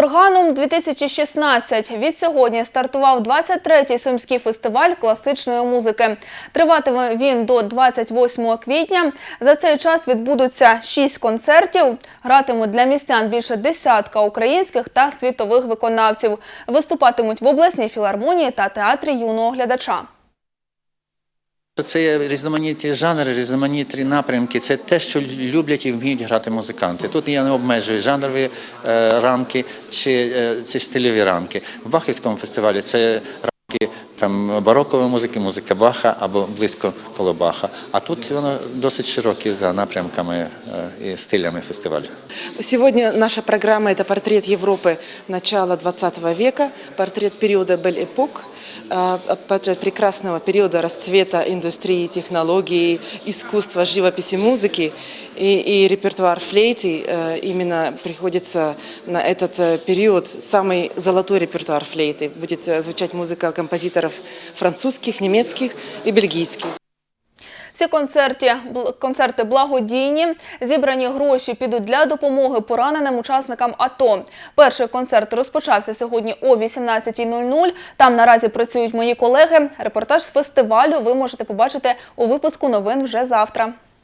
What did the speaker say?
Органум 2016 від сьогодні стартував 23-й сумський фестиваль класичної музики. Триватиме він до 28 квітня. За цей час відбудуться 6 концертів. Гратимуть для містян більше десятка українських та світових виконавців. Виступатимуть в обласній філармонії та театрі юного глядача. Це є різноманітні жанри, різноманітні напрямки. Це те, що люблять і вміють грати музиканти. Тут я не обмежую жанрові е, рамки чи е, ці стильові рамки. В Бахівському фестивалі це там барокової музики, музика Баха або близько коло Баха. А тут воно досить широке за напрямками і стилями фестивалю. Сегодня наша программа – это портрет Европы начала 20 века, портрет периода Бель-Эпок, э, портрет прекрасного периода расцвета индустрии, технологий, искусства, живописи, музыки. И, и репертуар флейты э, именно приходится на этот э, период, самый золотой репертуар флейты. Будет э, звучать музыка композиторов французских, немецких и бельгийских. Всі концерті, концерти благодійні. Зібрані гроші підуть для допомоги пораненим учасникам АТО. Перший концерт розпочався сьогодні о 18.00. Там наразі працюють мої колеги. Репортаж з фестивалю ви можете побачити у випуску новин вже завтра.